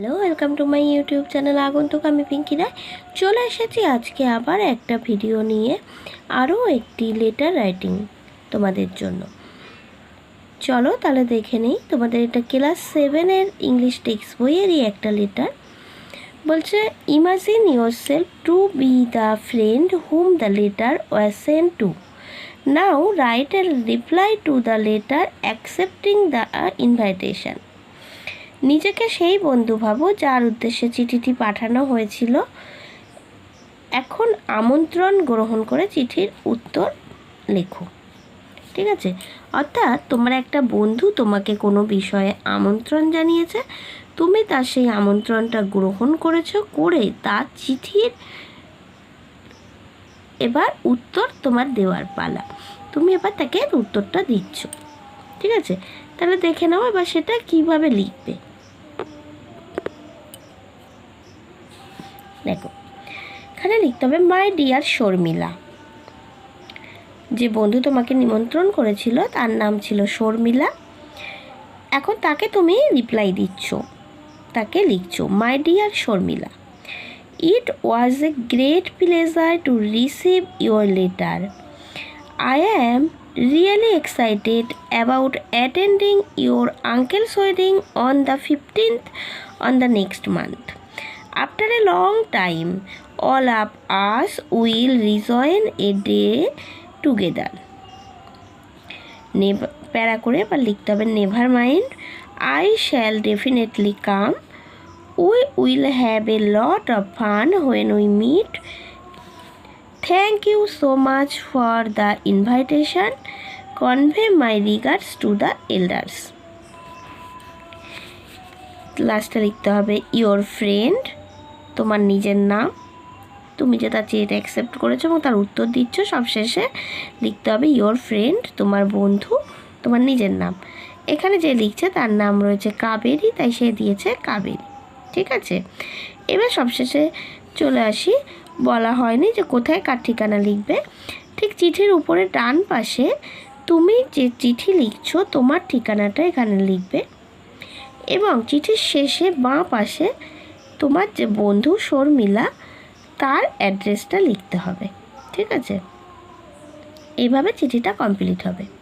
Hello welcome to my YouTube channel আগন্তুক আমি পিঙ্কি রায়। চলে এসেছি আজকে আবার একটা ভিডিও নিয়ে আরও একটি লেটার রাইটিং তোমাদের জন্য। চলো তাহলে দেখে নিই, তোমাদের এটা ক্লাস সেভেনের ইংলিশ টেক্সট বইয়েরই একটা লেটার বলছে imagine yourself to be the friend hmm the letter was sent to now right a reply to the letter accepting the invitation নিজেকে সেই বন্ধু ভাবো যার উদ্দেশ্যে চিঠিটি পাঠানো হয়েছিল। এখন আমন্ত্রণ গ্রহণ করে চিঠির উত্তর লেখো। ঠিক আছে? অর্থাৎ তোমার একটা বন্ধু তোমাকে কোনো বিষয়ে আমন্ত্রণ জানিয়েছে, তুমি তার সেই আমন্ত্রণটা গ্রহণ করেছ করে তার চিঠির এবার উত্তর তোমার দেওয়ার পালা। তুমি এবার তাকে উত্তরটা দিচ্ছ। ঠিক আছে? তাহলে দেখে নাও এবার সেটা কীভাবে লিখবে। দেখো। এখানে লিখতে হবে মাই ডিয়ার শর্মিলা। যে বন্ধু তোমাকে নিমন্ত্রণ করেছিল, তার নাম ছিল শর্মিলা। এখন তাকে তুমি রিপ্লাই দিচ্ছ, তাকে লিখছো my dear Sharmila it was a great pleasure to receive your letter I am really excited about attending your uncle's wedding on the 15th on the next month. After a long time, all of us will rejoin a day together. নেভ para করে বা লিখতে হবে never mind I shall definitely come we will have a lot of fun when we meet thank you so much for the invitation convey my regards to the elders লাস্টে লিখতে হবে your friend তোমার নিজের নাম। তুমি যে তার চেয়েটা accept করেছ এবং তার উত্তর দিচ্ছ সবশেষে লিখতে হবে ইয়োর ফ্রেন্ড তোমার বন্ধু, তোমার নিজের নাম। এখানে যে লিখছে তার নাম রয়েছে কাবেরি, তাই সে দিয়েছে কাবেরি। ঠিক আছে? এবার সবশেষে চলে আসি। বলা হয়নি যে কোথায় কার ঠিকানা লিখবে। ঠিক চিঠির উপরে ডান পাশে তুমি যে চিঠি লিখছো, তোমার ঠিকানাটা এখানে লিখবে। এবং চিঠির শেষে বাঁ পাশে তোমার যে বন্ধু শর্মিলা তার অ্যাড্রেসটা লিখতে হবে ঠিক আছে? এইভাবে চিঠিটা কমপ্লিট হবে।